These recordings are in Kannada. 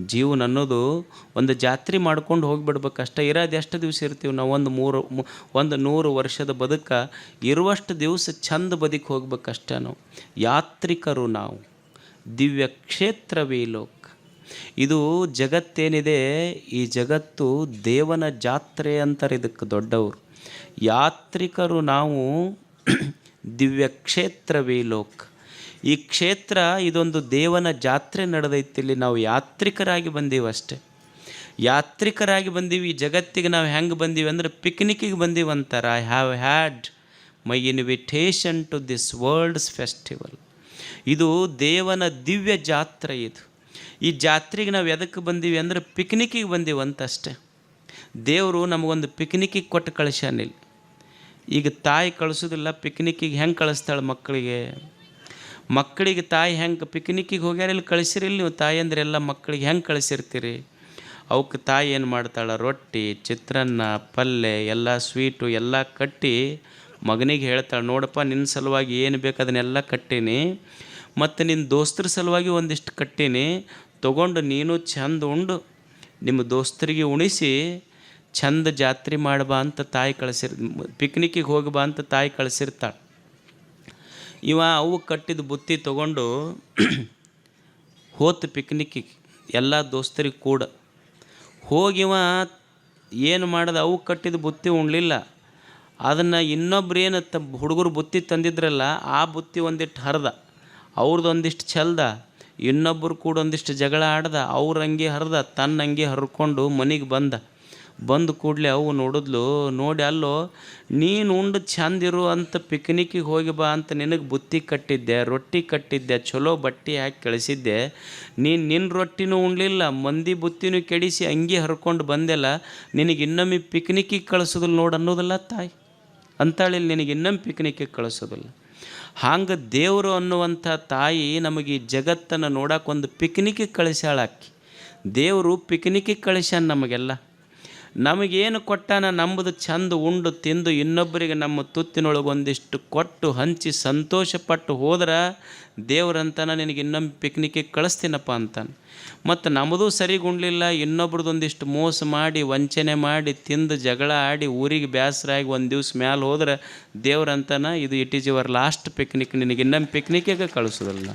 ಜೀವನ ಅನ್ನೋದು ಒಂದು ಜಾತ್ರೆ ಮಾಡ್ಕೊಂಡು ಹೋಗಿಬಿಡ್ಬೇಕು. ಅಷ್ಟೇ ಇರೋದು ಎಷ್ಟು ದಿವಸ ಇರ್ತೀವಿ ನಾವು. ಒಂದು ಮೂರು ಒಂದು ನೂರು ವರ್ಷದ ಬದುಕ ಇರುವಷ್ಟು ದಿವಸ ಚಂದ ಬದುಕಿ ಹೋಗ್ಬೇಕಷ್ಟೇ ನಾವು. ಯಾತ್ರಿಕರು ನಾವು. ದಿವ್ಯ ಕ್ಷೇತ್ರವೇ ಲೋಕ. ಇದು ಜಗತ್ತೇನಿದೆ, ಈ ಜಗತ್ತು ದೇವನ ಜಾತ್ರೆ ಅಂತಾರೆ ಇದಕ್ಕೆ ದೊಡ್ಡವರು. ಯಾತ್ರಿಕರು ನಾವು ದಿವ್ಯ ಕ್ಷೇತ್ರವೇ ಲೋಕ. ಈ ಕ್ಷೇತ್ರ ಇದೊಂದು ದೇವನ ಜಾತ್ರೆ ನಡೆದೈತಿ ಇಲ್ಲಿ. ನಾವು ಯಾತ್ರಿಕರಾಗಿ ಬಂದೀವಿ ಅಷ್ಟೆ. ಯಾತ್ರಿಕರಾಗಿ ಬಂದೀವಿ. ಈ ಜಗತ್ತಿಗೆ ನಾವು ಹೆಂಗೆ ಬಂದೀವಿ ಅಂದ್ರೆ ಪಿಕ್ನಿಕ್ಕಿಗೆ ಬಂದೀವಿ ಅಂತಾರೆ. I have had my invitation to this world's festival ಇದು ದೇವನ ದಿವ್ಯ ಜಾತ್ರೆ ಇದು. ಈ ಜಾತ್ರೆಗೆ ನಾವು ಎದಕ್ಕೆ ಬಂದೀವಿ ಅಂದ್ರೆ ಪಿಕ್ನಿಕ್ಕಿಗೆ ಬಂದೀವಿ ಅಂತ ಅಷ್ಟೆ ದೇವರು ನಮಗೊಂದು ಪಿಕ್ನಿಕ್ಕಿಗೆ ಕೊಟ್ಟು ಕಳಿಸ್ಯಾನಿಲ್ಲ ಈಗ ತಾಯಿ ಕಳಿಸೋದಿಲ್ಲ, ಪಿಕ್ನಿಕ್ಕಿಗೆ ಹೆಂಗೆ ಕಳಿಸ್ತಾಳೆ ಮಕ್ಕಳಿಗೆ? ಮಕ್ಕಳಿಗೆ ತಾಯಿ ಹೆಂಗೆ ಪಿಕ್ನಿಕ್ಕಿಗೆ ಹೋಗ್ಯಾರ ಇಲ್ಲಿ ಕಳಿಸಿರಿಲ್ಲ ನೀವು ತಾಯಿ ಅಂದ್ರೆ ಎಲ್ಲ ಮಕ್ಕಳಿಗೆ ಹೆಂಗೆ ಕಳಿಸಿರ್ತೀರಿ? ಅವಕ್ಕೆ ತಾಯಿ ಏನು ಮಾಡ್ತಾಳೆ? ರೊಟ್ಟಿ, ಚಿತ್ರಾನ್ನ ಪಲ್ಯ ಎಲ್ಲ ಸ್ವೀಟು ಎಲ್ಲ ಕಟ್ಟಿ ಮಗನಿಗೆ ಹೇಳ್ತಾಳೆ, ನೋಡಪ್ಪ, ನಿನ್ನ ಸಲುವಾಗಿ ಏನು ಬೇಕು ಅದನ್ನೆಲ್ಲ ಕಟ್ಟೀನಿ, ಮತ್ತು ನಿನ್ನ ದೋಸ್ತರ ಸಲುವಾಗಿ ಒಂದಿಷ್ಟು ಕಟ್ಟೀನಿ, ತೊಗೊಂಡು ನೀನು ಚಂದ ಉಂಡು, ನಿಮ್ಮ ದೋಸ್ತರಿಗೆ ಉಣಿಸಿ ಚಂದ ಜಾತ್ರೆ ಮಾಡಬಾ ಅಂತ ತಾಯಿ ಕಳಿಸಿರ್, ಪಿಕ್ನಿಕ್ಕಿಗೆ ಹೋಗಿ ಬಾ ಅಂತ ತಾಯಿ ಕಳಿಸಿರ್ತಾಳೆ. ಇವ ಅವು ಕಟ್ಟಿದ ಬುತ್ತಿ ತಗೊಂಡು ಹೋತು ಪಿಕ್ನಿಕ್ಕಿಗೆ ಎಲ್ಲ ದೋಸ್ತರಿಗೆ ಕೂಡ. ಹೋಗಿವ ಏನು ಮಾಡಿದ? ಅವು ಕಟ್ಟಿದ ಬುತ್ತಿ ಉಣ್ಲಿಲ್ಲ. ಅದನ್ನು ಇನ್ನೊಬ್ರು ಏನು ತ ಹುಡುಗರು ಬುತ್ತಿ ತಂದಿದ್ರಲ್ಲ, ಆ ಬುತ್ತಿ ಒಂದಿಷ್ಟು ಹರಿದ. ಅವ್ರದ್ದು ಒಂದಿಷ್ಟು ಚೆಲ್ದ ಇನ್ನೊಬ್ಬರು ಕೂಡ ಒಂದಿಷ್ಟು ಜಗಳ ಆಡ್ದ. ಅವ್ರ ಹಂಗೆ ಹರಿದ ತನ್ನ ಹಂಗೆ ಹರ್ಕೊಂಡು ಮನೆಗೆ ಬಂದ. ಬಂದು ಕೂಡಲೇ ಅವು ನೋಡಿದ್ಲು, ನೋಡಿ ಅಲ್ಲೋ, ನೀನು ಉಂಡು ಚಂದಿರು ಅಂತ ಪಿಕ್ನಿಕ್ಕಿಗೆ ಹೋಗಿ ಬಾ ಅಂತ ನಿನಗೆ ಬುತ್ತಿ ಕಟ್ಟಿದ್ದೆ, ರೊಟ್ಟಿ ಕಟ್ಟಿದ್ದೆ ಚಲೋ ಬಟ್ಟೆ ಹಾಕಿ ಕಳಿಸಿದ್ದೆ. ನೀನು ನಿನ್ನ ರೊಟ್ಟಿನೂ ಉಣ್ಲಿಲ್ಲ, ಮಂದಿ ಬುತ್ತಿನೂ ಕೆಡಿಸಿ ಅಂಗಿ ಹರ್ಕೊಂಡು ಬಂದೆಲ್ಲ, ನಿನಗೆ ಇನ್ನೊಮ್ಮೆ ಪಿಕ್ನಿಕ್ಕಿಗೆ ಕಳಿಸೋದಿಲ್ಲ ನೋಡು ಅನ್ನೋದಿಲ್ಲ ತಾಯಿ? ಅಂತಾಳಿ ನಿನಗೆ ಇನ್ನೊಮ್ಮೆ ಪಿಕ್ನಿಕ್ಕಿಗೆ ಕಳಿಸೋದಿಲ್ಲ. ಹಾಂಗೆ ದೇವರು ಅನ್ನುವಂಥ ತಾಯಿ ನಮಗೆ ಈ ಜಗತ್ತನ್ನು ನೋಡೋಕೊಂದು ಪಿಕ್ನಿಕ್ಕಿಗೆ ಕಳಿಸ್ಯಾಳಾಕಿ ದೇವರು ಪಿಕ್ನಿಕ್ಕಿಗೆ ಕಳಿಸ್ಯಾನ ನಮಗೆಲ್ಲ. ನಮಗೇನು ಕೊಟ್ಟಾನ ನಂಬುದು ಚಂದ ಉಂಡು ತಿಂದು ಇನ್ನೊಬ್ಬರಿಗೆ ನಮ್ಮ ತುತ್ತಿನೊಳಗೆ ಒಂದಿಷ್ಟು ಕೊಟ್ಟು ಹಂಚಿ ಸಂತೋಷಪಟ್ಟು ಹೋದ್ರೆ ದೇವರಂತನ ನಿನಗೆ ಇನ್ನೊಮ್ಮೆ ಪಿಕ್ನಿಕ್ಕಿಗೆ ಕಳಿಸ್ತೀನಪ್ಪ ಅಂತಾನೆ. ಮತ್ತು ನಮ್ಮದು ಸರಿಗೆ ಇನ್ನೊಬ್ರದೊಂದಿಷ್ಟು ಮೋಸ ಮಾಡಿ, ವಂಚನೆ ಮಾಡಿ, ತಿಂದು ಜಗಳ ಆಡಿ, ಊರಿಗೆ ಬೇಸರಾಗಿ ಒಂದು ದಿವ್ಸ ಮ್ಯಾಲೆ ಹೋದ್ರೆ ದೇವ್ರಂತನ ಇದು it is your last picnic ನಿನಗೆ ಇನ್ನೊಮ್ಮೆ ಪಿಕ್ನಿಕ್ಕಿಗೆ ಕಳಿಸೋದಿಲ್ಲ.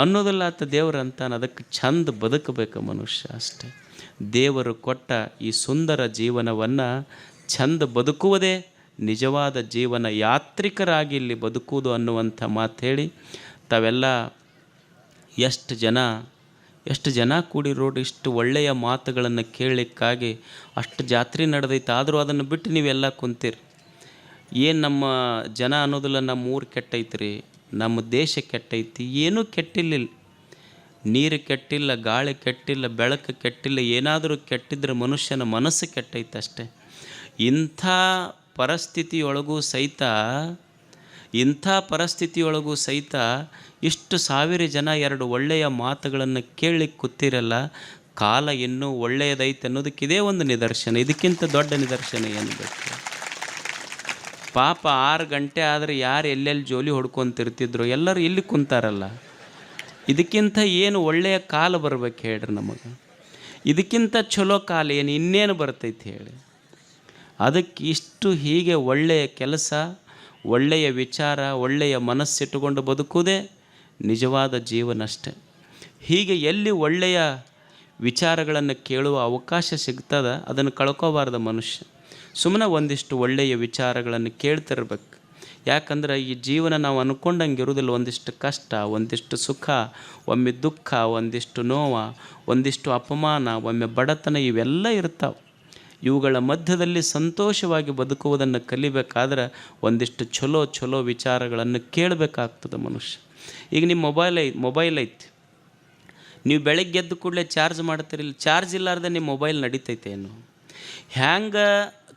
ಅನ್ನೋದಿಲ್ಲ ಆತ ದೇವ್ರಂತಾನೆ ಅದಕ್ಕೆ ಚಂದ ಬದುಕಬೇಕು ಮನುಷ್ಯ ಅಷ್ಟೆ. ದೇವರು ಕೊಟ್ಟ ಈ ಸುಂದರ ಜೀವನವನ್ನು ಚಂದ ಬದುಕುವುದೇ ನಿಜವಾದ ಜೀವನ ಯಾತ್ರಿಕರಾಗಿ ಇಲ್ಲಿ ಬದುಕುವುದು ಅನ್ನುವಂಥ ಮಾತು ಹೇಳಿ ತಾವೆಲ್ಲ ಎಷ್ಟು ಜನ ಎಷ್ಟು ಜನ ಕೂಡಿರೋಡು ಇಷ್ಟು ಒಳ್ಳೆಯ ಮಾತುಗಳನ್ನು ಕೇಳಲಿಕ್ಕಾಗಿ ಅಷ್ಟು ಜಾತ್ರೆ ನಡೆದೈತೆ, ಆದರೂ ಅದನ್ನು ಬಿಟ್ಟು ನೀವೆಲ್ಲ ಕುಂತೀರಿ. ಏನು ನಮ್ಮ ಜನ ಅನ್ನೋದಿಲ್ಲ ನಮ್ಮ ಊರು ಕೆಟ್ಟೈತ್ರಿ, ನಮ್ಮ ದೇಶ ಕೆಟ್ಟೈತಿ, ಏನೂ ಕೆಟ್ಟಿಲ್ಲ ನೀರು ಕೆಟ್ಟಿಲ್ಲ, ಗಾಳಿ ಕೆಟ್ಟಿಲ್ಲ, ಬೆಳಕು ಕೆಟ್ಟಿಲ್ಲ, ಏನಾದರೂ ಕೆಟ್ಟಿದ್ರೆ ಮನುಷ್ಯನ ಮನಸ್ಸು ಕೆಟ್ಟೈತಷ್ಟೆ ಇಂಥ ಪರಿಸ್ಥಿತಿಯೊಳಗೂ ಸಹಿತ, ಇಂಥ ಪರಿಸ್ಥಿತಿಯೊಳಗೂ ಸಹಿತ ಇಷ್ಟು ಸಾವಿರ ಜನ ಎರಡು ಒಳ್ಳೆಯ ಮಾತುಗಳನ್ನು ಕೇಳಿ ಕೂತಿರಲ್ಲ, ಕಾಲ ಇನ್ನೂ ಒಳ್ಳೆಯದೈತೆ ಅನ್ನೋದಕ್ಕೆ ಇದೇ ಒಂದು ನಿದರ್ಶನ. ಇದಕ್ಕಿಂತ ದೊಡ್ಡ ನಿದರ್ಶನ ಏನು ಬೇಕು ಪಾಪ ಆರು ಗಂಟೆ ಆದರೆ ಯಾರು ಎಲ್ಲೆಲ್ಲಿ ಜೋಲಿ ಹೊಡ್ಕೊತಿರ್ತಿದ್ರು? ಎಲ್ಲರೂ ಇಲ್ಲಿ ಕುಂತಾರಲ್ಲ. ಇದಕ್ಕಿಂತ ಏನು ಒಳ್ಳೆಯ ಕಾಲ ಬರ್ಬೇಕು ಹೇಳ್ರಿ ನಮಗೆ? ಇದಕ್ಕಿಂತ ಚಲೋ ಕಾಲ ಏನು? ಇನ್ನೇನು ಬರ್ತೈತಿ ಹೇಳಿ. ಅದಕ್ಕೆ ಇಷ್ಟು ಹೀಗೆ ಒಳ್ಳೆಯ ಕೆಲಸ, ಒಳ್ಳೆಯ ವಿಚಾರ, ಒಳ್ಳೆಯ ಮನಸ್ಸಿಟ್ಟುಕೊಂಡು ಬದುಕುವುದೇ ನಿಜವಾದ ಜೀವನ ಅಷ್ಟೆ. ಹೀಗೆ ಎಲ್ಲಿ ಒಳ್ಳೆಯ ವಿಚಾರಗಳನ್ನು ಕೇಳುವ ಅವಕಾಶ ಸಿಗ್ತದ, ಅದನ್ನು ಕಳ್ಕೋಬಾರ್ದು ಮನುಷ್ಯ. ಸುಮ್ಮನೆ ಒಂದಿಷ್ಟು ಒಳ್ಳೆಯ ವಿಚಾರಗಳನ್ನು ಕೇಳ್ತಿರ್ಬೇಕು. ಯಾಕಂದ್ರೆ ಈ ಜೀವನ ನಾವು ಅಂದ್ಕೊಂಡಂಗೆ ಇರೋದಿಲ್ಲ ಒಂದಿಷ್ಟು ಕಷ್ಟ, ಒಂದಿಷ್ಟು ಸುಖ, ಒಮ್ಮೆ ದುಃಖ, ಒಂದಿಷ್ಟು ನೋವ, ಒಂದಿಷ್ಟು ಅಪಮಾನ, ಒಮ್ಮೆ ಬಡತನ ಇವೆಲ್ಲ ಇರ್ತಾವೆ. ಇವುಗಳ ಮಧ್ಯದಲ್ಲಿ ಸಂತೋಷವಾಗಿ ಬದುಕುವುದನ್ನು ಕಲಿಬೇಕಾದ್ರೆ ಒಂದಿಷ್ಟು ಚಲೋ ಚಲೋ ವಿಚಾರಗಳನ್ನು ಕೇಳಬೇಕಾಗ್ತದೆ ಮನುಷ್ಯ. ಈಗ ನಿಮ್ಮ ಮೊಬೈಲ್ ಐ, ಮೊಬೈಲ್ ಐತಿ. ನೀವು ಬೆಳಗ್ಗೆ ಎದ್ದು ಕೂಡಲೇ ಚಾರ್ಜ್ ಮಾಡ್ತಿರಲಿಲ್ಲ ಚಾರ್ಜ್ ಇಲ್ಲಾರ್ದೆ ನಿಮ್ಮ ಮೊಬೈಲ್ ನಡೀತೈತೆ ಏನು ಹ್ಯಾಂಗೆ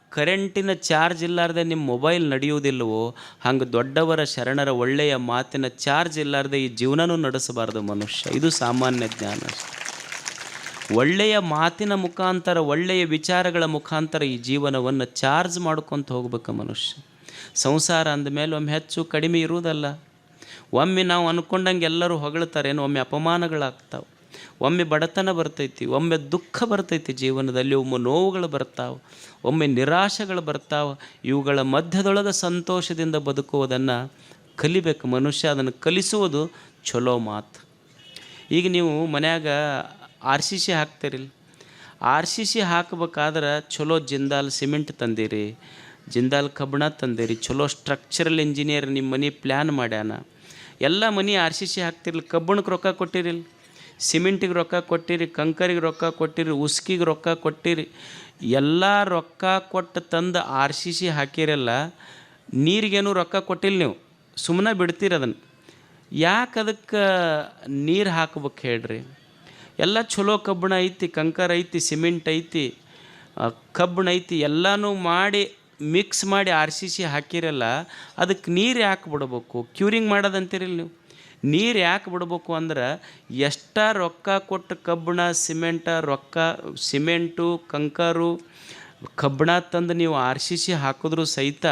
ಕರೆಂಟಿನ ಚಾರ್ಜ್ ಇಲ್ಲಾರ್ದೆ ನಿಮ್ಮ ಮೊಬೈಲ್ ನಡೆಯುವುದಿಲ್ಲವೋ, ಹಂಗೆ ದೊಡ್ಡವರ ಶರಣರ ಒಳ್ಳೆಯ ಮಾತಿನ ಚಾರ್ಜ್ ಇಲ್ಲಾರ್ದೆ ಈ ಜೀವನನೂ ನಡೆಸಬಾರ್ದು ಮನುಷ್ಯ. ಇದು ಸಾಮಾನ್ಯ ಜ್ಞಾನ ಒಳ್ಳೆಯ ಮಾತಿನ ಮುಖಾಂತರ, ಒಳ್ಳೆಯ ವಿಚಾರಗಳ ಮುಖಾಂತರ ಈ ಜೀವನವನ್ನು ಚಾರ್ಜ್ ಮಾಡ್ಕೊತ ಹೋಗ್ಬೇಕು ಮನುಷ್ಯ. ಸಂಸಾರ ಅಂದಮೇಲೆ ಒಮ್ಮೆ ಹೆಚ್ಚು ಕಡಿಮೆ ಇರುವುದಲ್ಲ. ಒಮ್ಮೆ ನಾವು ಅಂದ್ಕೊಂಡಂಗೆ ಎಲ್ಲರೂ ಹೊಗಳ್ತಾರೇನು ಒಮ್ಮೆ ಅಪಮಾನಗಳಾಗ್ತಾವೆ. ಒಮ್ಮೆ ಬಡತನ ಬರ್ತೈತಿ, ಒಮ್ಮೆ ದುಃಖ ಬರ್ತೈತಿ ಜೀವನದಲ್ಲಿ, ಒಮ್ಮೆ ನೋವುಗಳು ಬರ್ತಾವೆ, ಒಮ್ಮೆ ನಿರಾಶೆಗಳು ಬರ್ತಾವೆ, ಇವುಗಳ ಮಧ್ಯದೊಳಗೆ ಸಂತೋಷದಿಂದ ಬದುಕುವುದನ್ನು ಕಲಿಬೇಕು. ಮನುಷ್ಯ ಅದನ್ನು ಕಲಿಸುವುದು ಚಲೋ ಮಾತು. ಈಗ ನೀವು ಮನ್ಯಾಗ ಆರ್ ಸಿ ಸಿ ಹಾಕ್ತೀರಿಲ್ಲ ಆರ್ ಸಿ ಸಿ ಹಾಕ್ಬೇಕಾದ್ರೆ ಚಲೋ ಜಿಂದಾಲ್ ಸಿಮೆಂಟ್ ತಂದಿರಿ, ಜಿಂದಾಲ್ ಕಬ್ಬಣ ತಂದಿರಿ ಚಲೋ ಸ್ಟ್ರಕ್ಚರಲ್ ಇಂಜಿನಿಯರ್ ನಿಮ್ಮ ಮನೆ ಪ್ಲ್ಯಾನ್ ಮಾಡ್ಯಾನ. ಎಲ್ಲ ಮನೆ ಆರ್ ಸಿ ಸಿ ಹಾಕ್ತಿರ್ಲಿ, ಕಬ್ಬಣಕ್ಕೆ ರೊಕ್ಕ ಕೊಟ್ಟಿರಿಲ್ಲ ಸಿಮೆಂಟಿಗೆ ರೊಕ್ಕ ಕೊಟ್ಟಿರಿ, ಕಂಕರಿಗೆ ರೊಕ್ಕ ಕೊಟ್ಟಿರಿ, ಉಸ್ಕಿಗೆ ರೊಕ್ಕ ಕೊಟ್ಟಿರಿ, ಎಲ್ಲ ರೊಕ್ಕ ಕೊಟ್ಟು ತಂದು ಆರ್ ಸಿ ಸಿ ಹಾಕಿರಲ್ಲ, ನೀರಿಗೇನು ರೊಕ್ಕ ಕೊಟ್ಟಿಲ್ಲ ನೀವು. ಸುಮ್ಮನೆ ಬಿಡ್ತೀರಿ ಅದನ್ನು. ಯಾಕೆ ಅದಕ್ಕೆ ನೀರು ಹಾಕ್ಬೇಕು ಹೇಳ್ರಿ. ಎಲ್ಲ ಚಲೋ ಕಬ್ಬಿಣ ಐತಿ, ಕಂಕರ್ ಐತಿ, ಸಿಮೆಂಟ್ ಐತಿ ಕಬ್ಬಿಣ ಐತಿ, ಎಲ್ಲನೂ ಮಾಡಿ ಮಿಕ್ಸ್ ಮಾಡಿ ಆರ್ ಸಿ ಸಿ ಹಾಕಿರಲ್ಲ ಅದಕ್ಕೆ ನೀರು ಯಾಕೆ ಬಿಡ್ಬೇಕು ಕ್ಯೂರಿಂಗ್ ಮಾಡೋದಂತೀರಿಲ್ಲ ನೀವು. ನೀರು ಯಾಕೆ ಬಿಡ್ಬೇಕು ಅಂದ್ರೆ ಎಷ್ಟ ರೊಕ್ಕ ಕೊಟ್ಟು ಕಬ್ಬಿಣ, ಸಿಮೆಂಟ, ರೊಕ್ಕ, ಸಿಮೆಂಟು, ಕಂಕರು, ಕಬ್ಬಿಣ ತಂದು ನೀವು ಆರ್ ಸಿ ಸಿ ಹಾಕಿದ್ರು ಸಹಿತ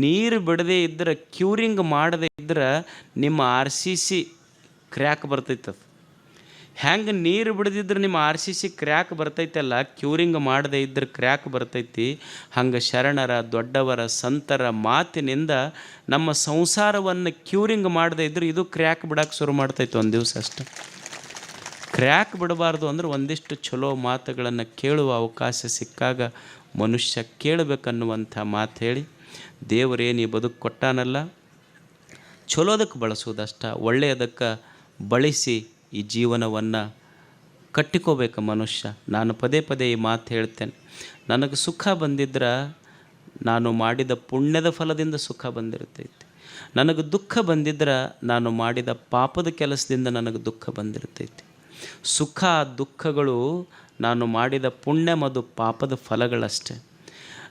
ನೀರು ಬಿಡದೇ ಇದ್ರೆ, ಕ್ಯೂರಿಂಗ್ ಮಾಡದೇ ಇದ್ರೆ ನಿಮ್ಮ ಆರ್ ಸಿ ಸಿ ಕ್ರ್ಯಾಕ್ ಬರ್ತೈತದು. ಹೆಂಗೆ ನೀರು ಬಿಡದಿದ್ರೆ ನಿಮ್ಮ ಆರ್ ಸಿ ಸಿ ಕ್ರ್ಯಾಕ್ ಬರ್ತೈತಲ್ಲ, ಕ್ಯೂರಿಂಗ್ ಮಾಡದೇ ಇದ್ರೆ ಕ್ರ್ಯಾಕ್ ಬರ್ತೈತಿ. ಹಂಗೆ ಶರಣರ, ದೊಡ್ಡವರ, ಸಂತರ ಮಾತಿನಿಂದ ನಮ್ಮ ಸಂಸಾರವನ್ನು ಕ್ಯೂರಿಂಗ್ ಮಾಡದೇ ಇದ್ರೆ ಇದು ಕ್ರ್ಯಾಕ್ ಬಿಡೋಕೆ ಶುರು ಮಾಡ್ತೈತೆ ಒಂದು ದಿವಸ ಅಷ್ಟೆ. ಕ್ರ್ಯಾಕ್ ಬಿಡಬಾರ್ದು ಅಂದ್ರೆ ಒಂದಿಷ್ಟು ಚಲೋ ಮಾತುಗಳನ್ನು ಕೇಳುವ ಅವಕಾಶ ಸಿಕ್ಕಾಗ ಮನುಷ್ಯ ಕೇಳಬೇಕನ್ನುವಂಥ ಮಾತು ಹೇಳಿ. ದೇವರೇನು ಈ ಬದುಕು ಕೊಟ್ಟಾನಲ್ಲ ಚಲೋದಕ್ಕೆ ಬಳಸೋದಷ್ಟ, ಒಳ್ಳೆಯದಕ್ಕೆ ಬಳಸಿ ಈ ಜೀವನವನ್ನು ಕಟ್ಟಿಕೋಬೇಕು ಮನುಷ್ಯ. ನಾನು ಪದೇ ಪದೇ ಈ ಮಾತು ಹೇಳ್ತೇನೆ. ನನಗೆ ಸುಖ ಬಂದಿದ್ರೆ ನಾನು ಮಾಡಿದ ಪುಣ್ಯದ ಫಲದಿಂದ ಸುಖ ಬಂದಿರ್ತೈತಿ. ನನಗೆ ದುಃಖ ಬಂದಿದ್ರೆ ನಾನು ಮಾಡಿದ ಪಾಪದ ಕೆಲಸದಿಂದ ನನಗೆ ದುಃಖ ಬಂದಿರ್ತೈತಿ. ಸುಖ, ದುಃಖಗಳು ನಾನು ಮಾಡಿದ ಪುಣ್ಯ ಮತ್ತು ಪಾಪದ ಫಲಗಳಷ್ಟೇ.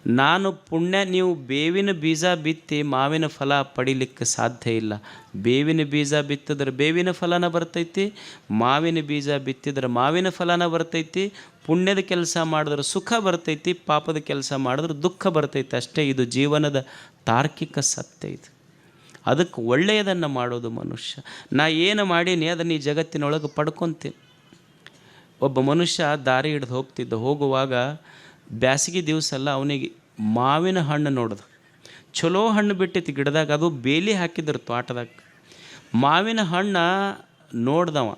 ನಾನು ಪುಣ್ಯ, ನೀವು ಬೇವಿನ ಬೀಜ ಬಿತ್ತಿ ಮಾವಿನ ಫಲ ಪಡಿಲಿಕ್ಕೆ ಸಾಧ್ಯ ಇಲ್ಲ. ಬೇವಿನ ಬೀಜ ಬಿತ್ತಿದ್ರೆ ಬೇವಿನ ಫಲನ ಬರ್ತೈತಿ, ಮಾವಿನ ಬೀಜ ಬಿತ್ತಿದ್ರೆ ಮಾವಿನ ಫಲನ ಬರ್ತೈತಿ, ಪುಣ್ಯದ ಕೆಲಸ ಮಾಡಿದ್ರೆ ಸುಖ ಬರ್ತೈತಿ, ಪಾಪದ ಕೆಲಸ ಮಾಡಿದ್ರೆ ದುಃಖ ಬರ್ತೈತಿ. ಅಷ್ಟೇ ಇದು ಜೀವನದ ತಾರ್ಕಿಕ ಸತ್ಯ ಇದು. ಅದಕ್ಕೆ ಒಳ್ಳೆಯದನ್ನು ಮಾಡೋದು ಮನುಷ್ಯ. ನಾ ಏನು ಮಾಡೀನಿ, ಅದನ್ನು ಈ ಜಗತ್ತಿನೊಳಗೆ ಪಡ್ಕೊತೀನಿ. ಒಬ್ಬ ಮನುಷ್ಯ ದಾರಿ ಹಿಡ್ದು ಹೋಗ್ತಿದ್ದ. ಹೋಗುವಾಗ ಬ್ಯಾಸಿಗೆ ದಿವಸ ಅಲ್ಲ ಅವನಿಗೆ ಮಾವಿನ ಹಣ್ಣು ನೋಡ್ದ. ಚಲೋ ಹಣ್ಣು ಬಿಟ್ಟೈತಿ ಗಿಡದಾಗ, ಅದು ಬೇಲಿ ಹಾಕಿದ್ರು ತೋಟದಾಗ ಮಾವಿನ ಹಣ್ಣು ನೋಡ್ದವ.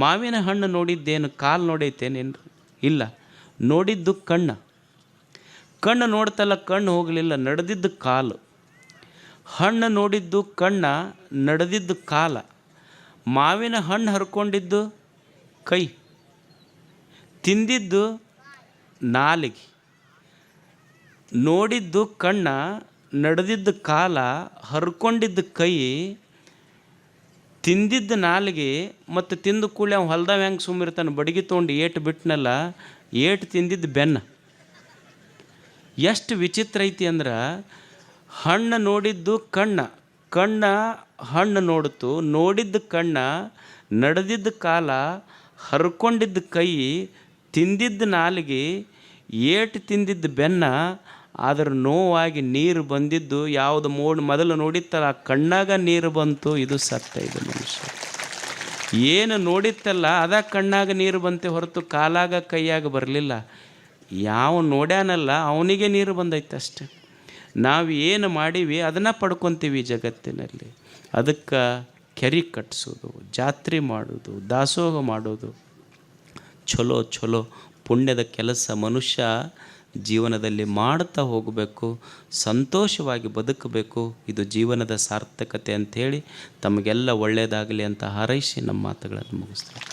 ಮಾವಿನ ಹಣ್ಣು ನೋಡಿದ್ದೇನು, ಕಾಲು ನೋಡೈತೇನೇನು? ಇಲ್ಲ. ನೋಡಿದ್ದು ಕಣ್ಣು. ಕಣ್ಣು ನೋಡ್ತಲ್ಲ, ಕಣ್ಣು ಹೋಗಲಿಲ್ಲ, ನಡೆದಿದ್ದು ಕಾಲು. ಹಣ್ಣು ನೋಡಿದ್ದು ಕಣ್ಣ, ನಡೆದಿದ್ದು ಕಾಲ. ಮಾವಿನ ಹಣ್ಣು ಹರ್ಕೊಂಡಿದ್ದು ಕೈ. ತಿಂದಿದ್ದು ನಾಲಿಗೆ. ನೋಡಿದ್ದು ಕಣ್ಣ, ನಡೆದಿದ್ದು ಕಾಲ, ಹರ್ಕೊಂಡಿದ್ದ ಕೈ, ತಿಂದಿದ್ದ ನಾಲಿಗೆ ಮತ್ತು ತಿಂದ ಕೂಡಲೇ ಅವ್ನು ಹೊಲ್ದಾಗ ಹೆಂಗೆ ಸುಮ್ಮಿರ್ತಾನೆ ಬಡಗಿ ತೊಗೊಂಡು ಏಟು ಬಿಟ್ಟನಲ್ಲ ಏಟು ತಿಂದಿದ್ದು ಬೆನ್ನ. ಎಷ್ಟು ವಿಚಿತ್ರ ಐತಿ ಅಂದ್ರೆ, ಹಣ್ಣು ನೋಡಿದ್ದು ಕಣ್ಣ ಕಣ್ಣ ಹಣ್ಣು ನೋಡಿತು, ನೋಡಿದ್ದ ಕಣ್ಣ, ನಡೆದಿದ್ದ ಕಾಲ, ಹರ್ಕೊಂಡಿದ್ದ ಕೈ ತಿಂದಿದ್ದ ನಾಲಿಗೆ ಏಟು ತಿಂದಿದ್ದ ಬೆನ್ನ, ಆದ್ರೆ ನೋವಾಗಿ ನೀರು ಬಂದಿದ್ದು, ಯಾವುದು ಮೋಡ್ ಮೊದಲು ನೋಡಿತ್ತಲ್ಲ, ಆ ಕಣ್ಣಾಗ ನೀರು ಬಂತು, ಇದು ಸತ್ತ ಇದು ಮನುಷ್ಯ. ಏನು ನೋಡಿತ್ತಲ್ಲ, ಅದ ಕಣ್ಣಾಗ ನೀರು ಬಂತೆ ಹೊರತು ಕಾಲಾಗ ಕೈಯಾಗ ಬರಲಿಲ್ಲ. ಯಾವ ನೋಡ್ಯಾನಲ್ಲ, ಅವನಿಗೆ ನೀರು ಬಂದೈತೆ ಅಷ್ಟೆ. ನಾವು ಏನು ಮಾಡೀವಿ, ಅದನ್ನು ಪಡ್ಕೊತೀವಿ ಜಗತ್ತಿನಲ್ಲಿ. ಅದಕ್ಕೆ ಕೆರೆ ಕಟ್ಟಿಸೋದು ಜಾತ್ರೆ ಮಾಡೋದು, ದಾಸೋಹ ಮಾಡೋದು. ಚಲೋ ಚಲೋ ಪುಣ್ಯದ ಕೆಲಸ ಮನುಷ್ಯ ಜೀವನದಲ್ಲಿ ಮಾಡ್ತಾ ಹೋಗಬೇಕು, ಸಂತೋಷವಾಗಿ ಬದುಕಬೇಕು. ಇದು ಜೀವನದ ಸಾರ್ಥಕತೆ ಅಂಥೇಳಿ ತಮಗೆಲ್ಲ ಒಳ್ಳೆಯದಾಗಲಿ ಅಂತ ಹಾರೈಸಿ ನಮ್ಮ ಮಾತುಗಳನ್ನು ಮುಗಿಸ್ತಾರೆ